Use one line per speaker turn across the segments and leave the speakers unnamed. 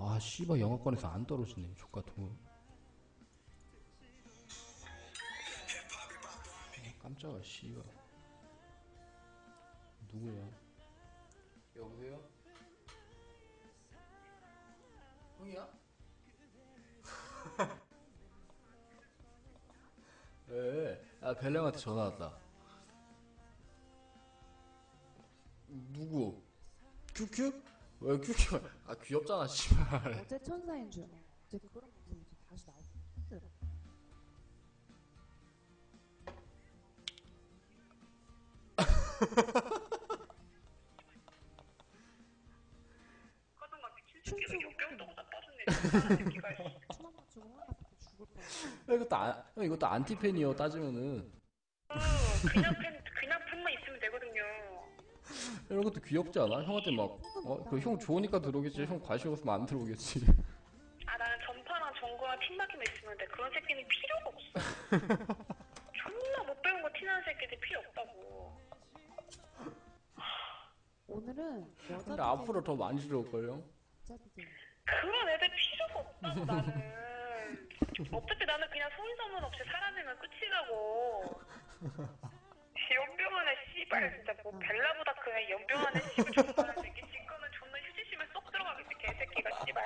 아 씨발 영화관에서 안 떨어지네 족같은 거 아, 깜짝아 씨발 누구야 여보세요? 형이야? 왜? 아 벨령한테 전화 왔다 누구? 큐큐? 왜 큐큐? 아 귀엽잖아 씨발
어제 천사인 줄. 이제 그런 모습이 이제 다시 힘들어.
나빠졌네 새끼가
죽을 뻔했어.
야, 이것도 안, 형 이것도 안티팬이요 따지면은
어, 그냥 팬 그냥 팬만 있으면 되거든요
이런 것도 귀엽지 않아? 형한테 막 어 그 형 좋으니까 들어오겠지. 형 관심 없으면 안 들어오겠지.
아 나는 전파랑 정거랑 팀나기만 있으면 돼 그런 새끼는 필요가 없어. 존나 못 배운 거 티나는 새끼들 필요 없다고.
오늘은 여자
근데 앞으로 더 많이 들어올걸요?
그런 애들 필요가 없다고 나는. 어차피 나는 그냥 소인선언 없이 사라지면 끝이라고. 연병하네 씨발. 진짜 뭐 벨라보다 그냥 연병하네 씨발. 존나 새끼 지금은 존나 휴지심에 쏙 들어가겠지 개새끼가 씨발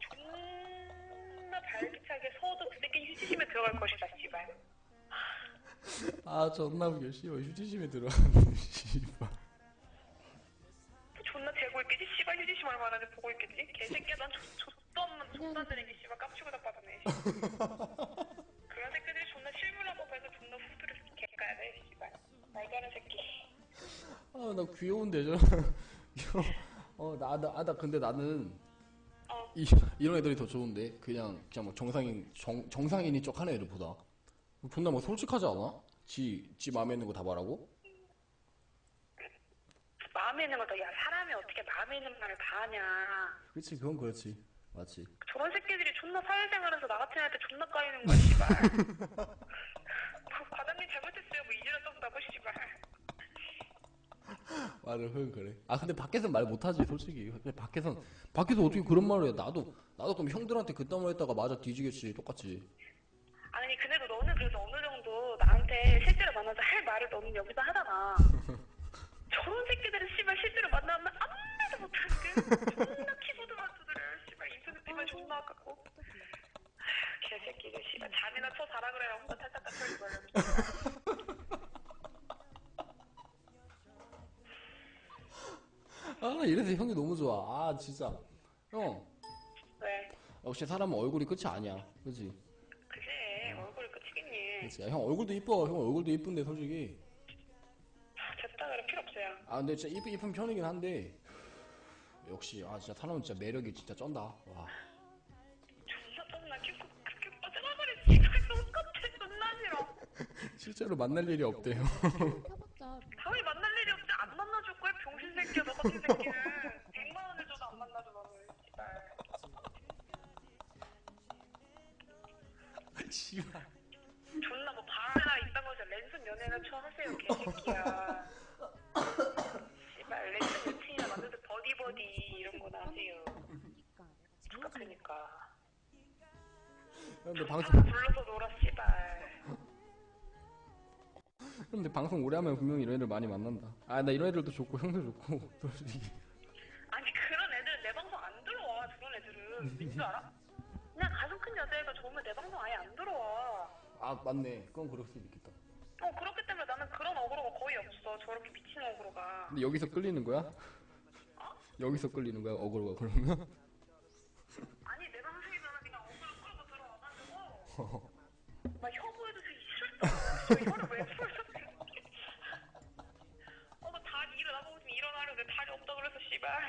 존나 발기차게 서도 그 새끼 휴지심에 들어갈 것이다 씨발.
아 존나 웃겨 씨발. 휴지심에 들어가는 씨발.
존나 재고 있겠지 씨발 휴지심 얼마나 지 보고 있겠지? 개새끼야 난 조- 족도 없는 존나 들이기 씨발 깝치고 다 빠졌네 그런 새끼들이 존나 실물하고 봐서 존나 후드를 개까야 돼 씨발. 말가는 새끼.
아 나 귀여운데 저 어나 나, 아, 나 근데 나는
어.
이, 이런 애들이 더 좋은데? 그냥 그냥 뭐 정상인 정, 정상인이 쪽 하는 애들보다. 존나 뭐 솔직하지 않아? 지, 지 마음에 있는 거 다 말하고?
마음에 있는 거야 사람이 어떻게 마음에 있는 말을 다 하냐.
그렇지 그건 그렇지. 맞지.
저런 새끼들이 존나 사회생활에서 나 같은 애한테 존나 까이는 거야 씨발 뭐 과장님 잘못했어요 뭐 이제라 쩐다고 씨발
맞아 그건 그래. 아 근데 밖에선 말 못하지 솔직히. 근데 밖에선 밖에서 어떻게 그런 말을 해? 나도 나도 그럼 형들한테 그딴 말 했다가 맞아 뒤지겠지 똑같이.
아니 근데도 너는 그래도 어느 정도 나한테 실제로 만나서 할 말을 너는 여기서 하잖아. 저런 새끼들은 씨발 실제로 만나면 아무 말도 못하는데 존나 키보드만 두드려 씨발 인터넷 때문에 존나 아깝고 아휴, 개새끼들 씨발 잠이나 쳐 자라 그래라 혼자 탈탈탈 털리고
아 이래서 형이 너무 좋아. 아 진짜. 형.
왜?
역시 사람은 얼굴이 끝이 아니야. 그지?
그래. 얼굴이 끝이겠니?
그치 형 얼굴도 이뻐. 형 얼굴도 이쁜데 솔직히.
됐다. 그래 필요 없어요.
아 근데 진짜 이쁜 이쁜 편이긴 한데. 역시 아 진짜 사람은 진짜 매력이 진짜 쩐다. 와.
존나 쩐나 큐큐 큐큐 빠져나버려 씨발 똑같아 존나 싫어
실제로 만날 일이 없대요.
켜봤자
당연히 만날 일이 없지 안 만나줄 거야 같은 새끼는 100만 원을 줘도 안 만나줘 너는 씨발
씨발
존나 뭐 바라나 있다고 해서 랜선 연애나 쳐 하세요 개새끼야 씨발 랜선 여친이나 만나서 버디 버디 이런 거나 하세요 그러니까
근데 방송
하나 불러서 놀아 씨발
근데 방송 오래 하면 분명히 이런 애들 많이 만난다. 아 나 이런 애들도 좋고 형도 좋고 솔직히
아니 그런 애들은 내 방송 안 들어와 그런 애들은. 왠줄 알아? 그냥 가슴 큰 여자애가 좋으면 내 방송 아예 안 들어와.
아 맞네. 그건 그럴 수도 있겠다.
어 그렇기 때문에 나는 그런 어그로가 거의 없어. 저렇게 미친 어그로가.
근데 여기서 끌리는 거야? 여기서 끌리는 거야 어그로가 그러면?
아니 내 방송에서는 그냥 어그로 끌고 들어와가지고 막 혀보에도 되게 싫었어 혀를 왜 풀었어 어나 다리 일어나고 지금 일어나려는데 다리 없다 그래서 씨발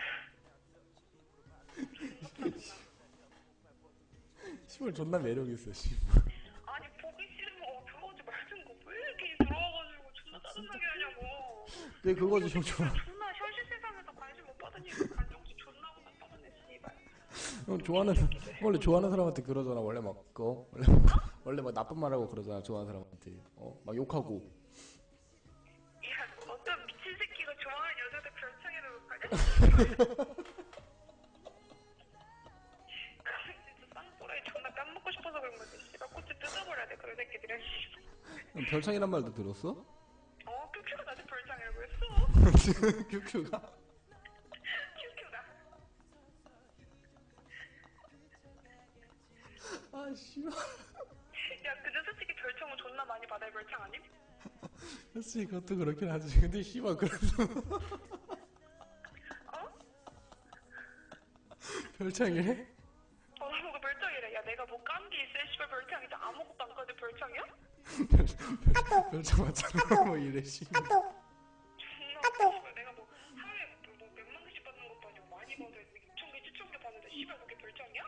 씨발 존나 매력 있어 씨발
아니 보기 싫으면 들어오지 말든 거왜 이렇게 들어와가지고 존나 짜증나게 하냐고.
네 그거지 형 좋아.
존나 현실 세상에서 관심 못 받으니까 관종지 존나 고 나빠졌네 씨발.
형 좋아하는 원래 좋아하는 사람한테 그러잖아 원래 막 그거 원래 막, 원래 막 나쁜 말하고 그러잖아 좋아하는 사람한테. 어? 막 욕하고.
야 어떤 미친 새끼가 좋아하는 여자들 별창에도 가냐 새끼를 씨.
별창이란 말도 들었어?
어 큐큐가 나한테 별장이라고 했어
지금 큐큐가
큐큐가
아 씨발
야 근데 솔직히 별청은 존나 많이 받아야 별청 아님?
그치 그것도 그렇긴 하지 근데 씨발 그래도
어?
별창이래?
어 나보고 별청이래 야 내가 뭐 깐게 있어 씨발 별청이지 아무것도 안 가도 별청이야?
별창 맞잖아. 뭐 이래 씨발
존나 웃겨, 씨발 내가 뭐 하루에 뭐 몇만 개씩 받는 것도 아니고 많이 받아야 6천 개 7천 개 받는데 씨발 그게 별청이야?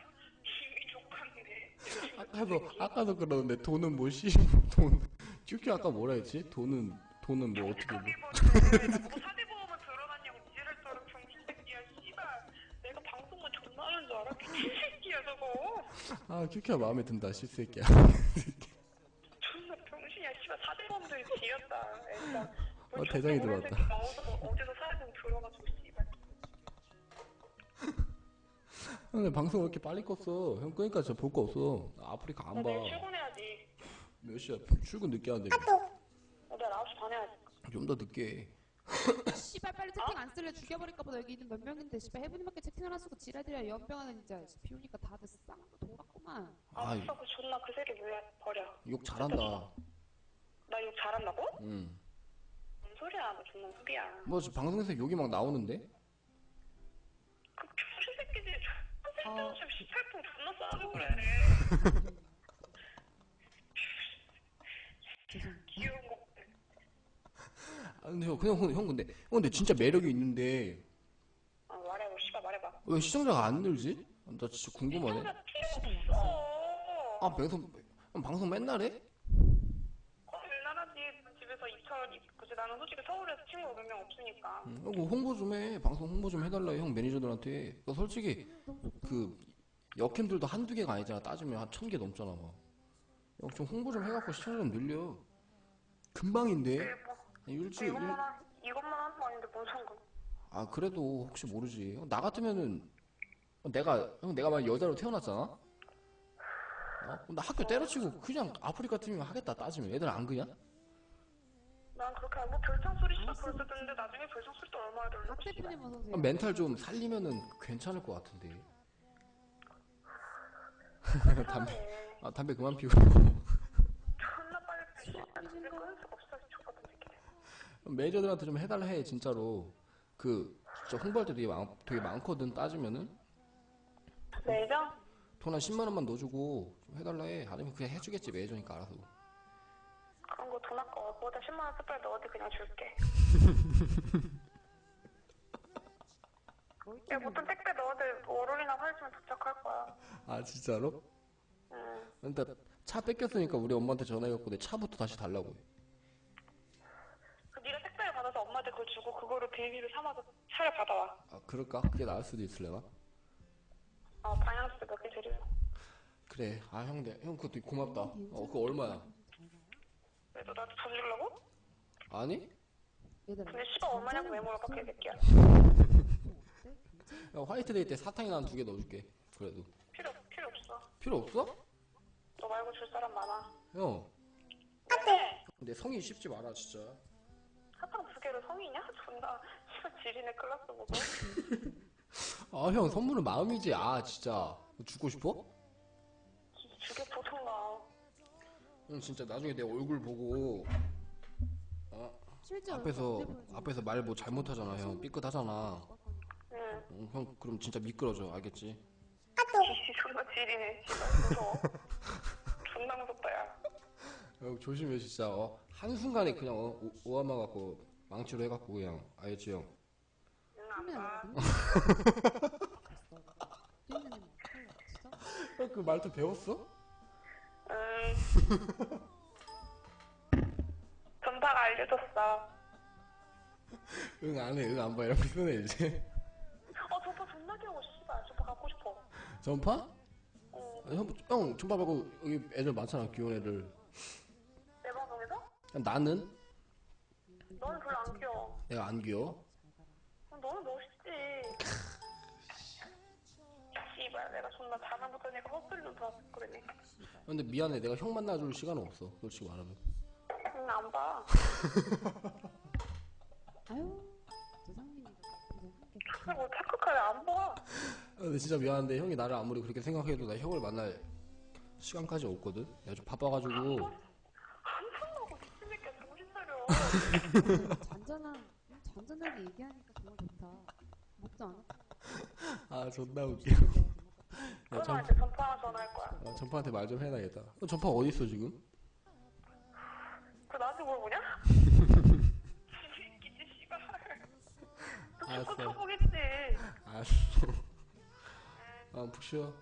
이미 족같네.
아까도 아까도 그러는데 돈은 뭐 씨, 돈. 큐큐 아까 뭐라 했지? 돈은 돈은 뭐 어떻게 뭐.
버는데 뭐 사대보험은 들어갔냐고 지랄 떨어 병신 새끼야 씨발. 내가 방송만 존나 하는 줄 알아? 미친 새끼야 저거.
아 큐큐야 마음에 든다 씨새끼야.
존나 씨발 사대보험도 지렸다.
어, 대장이 들어왔다.
어디서, 어디서 사대보험 들어가지고 씨발.
근데 방송 왜 이렇게 빨리 껐어? 형 끄니까 진짜 볼거 없어. 아프리카
나
안 봐
내일 출근해야지.
몇 시야? 출근 늦게 하는데
나 내일 9시 반에 해야지.
좀 더 늦게
씨발 빨리 채팅 안 쓸래 죽여버릴까 보다. 여기 있는 몇 명인데 씨발 해분이밖에 채팅을 안 쓰고 지랄들이야. 연병하는 진짜 비우니까 다들 쌍 돌았구만.
아
아이.
진짜 그 존나 그 새끼 왜 버려?
욕 잘한다
나 욕 잘한다고?
응.
뭔 소리야 너 존나 후비야
뭐 지금 방송에서 욕이 막 나오는데
그 병신 새끼들이 존나
어.
쓸데없이 18분 존나 싸고 그래 귀여운 것들
아 근데 형 그냥 형, 형 근데 형 근데 진짜 매력이 있는데
아 말해봐 씨발 말해봐
왜 시청자가 안 늘지? 나 진짜 궁금하네
시청자 필요 없어
아 방송 형 방송 맨날 해?
집에서 2천 그치 나는 솔직히 서울에서 친구가 몇명 없으니까.
응, 형, 그거 홍보 좀 해. 방송 홍보 좀 해달라 형 매니저들한테. 너 솔직히 그 역캠들도 한두 개가 아니잖아. 따지면 한 천 개 넘잖아 막 형 좀 홍보 좀 해갖고 시청자 좀 늘려. 금방인데?
이게
뭐한 일주일 일...
이것만 한, 이것만 하는 거 아닌데 뭔 상관?
아 그래도 혹시 모르지. 형, 나 같으면은 내가 형 내가 만약 여자로 태어났잖아? 어? 나 학교 때려치고 그냥 아프리카 팀이면 하겠다 따지면. 애들 안 그냐?
난 그렇게 뭐 별창 소리 씨발 벌써 듣는데 나중에 별창 소리 또 얼마나 들려
박 대표님 어서 오세요
그럼 멘탈 좀 살리면은 괜찮을 것 같은데. 담배. 아 담배 그만 피우고.
존나 빨리 피 근데 끊을 수가 없어 족같은 새끼
매니저들한테 좀 해달라 해 진짜로. 그 진짜 홍보할 때 되게, 많, 되게 많거든 따지면은.
매장?
돈한 10만 원만 넣어주고 좀 해달라 해 아니면 그냥 해주겠지 매니저니까 알아서
그런 거 돈 아까워 그거다 10만 원 스프레드 어디 그냥 줄게 뭐야 보통 택배 너희들 월요일이나 화요일쯤에 도착할 거야
아 진짜로?
응
일단 차 뺏겼으니까 우리 엄마한테 전화해갖고 내 차부터 다시 달라고 해.
그 네가 택배를 받아서 엄마한테 그걸 주고 그거를 비닐을 삼아서 차를 받아와
아 그럴까? 그게 나을 수도 있을래나?
어 방향지도 몇개 드리고
그래 아 형, 내, 형 그것도 고맙다 어 그거 얼마야?
왜 너 나한테 돈 주려고?
아니?
얘들아
근데 씨발 얼마냐고 왜 물어봐 개새끼야?
야, 화이트데이 때 사탕이나 한두개 넣어줄게 그래도.
필요 필요 없어.
필요 없어?
너 말고 줄 사람 많아.
형.
네
근데 성이 쉽지 마라 진짜.
사탕 두 개로 성이냐? 존나 씨발 지리네 클라스 보고.
아 형 선물은 마음이지. 아 진짜. 주고 싶어?
주게 보통가
형 진짜 나중에 내 얼굴 보고 어,
실제
앞에서 앞에서 말 뭐 잘못하잖아 형. 삐끗하잖아.
응.
응, 형 그럼 진짜 미끄러져. 알겠지?
이 존나 지리네 씨발. 무서워. 존나 무섭다 야.
형 조심해 진짜. 어 한순간에 그냥 어, 오- 오하마 갖고 망치로 해갖고 그냥. 알겠지 형?
응
하면
아빠
안 돼. 뛰는 애는 어떡할래, 진짜?
형그 말투 배웠어?
응 전파가 알려줬어.
응 안해 응 안 봐. 이렇게 쓰네 이제.
어 전파 존나 귀여워 씨발. 전파 갖고 싶어.
전파?
어.
아, 형, 형 전파 말고 여기 애들 많잖아 귀여운 애들.
내 방송에서?
야, 나는?
너는 별로 안 귀여워.
내가 안 귀여워?
어, 너는 멋있 내가 존나 자나 보자니까 헛소리도 더 하고 그러니까
근데 미안해. 내가 형 만나줄 시간은 없어 솔직히 말하면.
응 안 봐.
아유 조상민이가 이제 함께
그리고 뭐 착각하래 안봐.
아, 근데 진짜 미안한데 형이 나를 아무리 그렇게 생각해도 나 형을 만날 시간까지 없거든? 내가 좀 바빠가지고.
안 본다고 미친 새끼야 정신 차려.
잔잔한 잔잔하게 얘기하니까 정말 좋다. 목도 안 아프고.
아 존나 웃겨 야, 전,
전화한테 전파 하나 전화할 거야.
아, 전파한테 말 좀 해놔야겠다. 어, 전파 어디 있어 지금?
그 나한테 물어보냐? 새끼지 씨발. 너
알았어.
축구 쳐보겠지
알았어. 아 푹 쉬어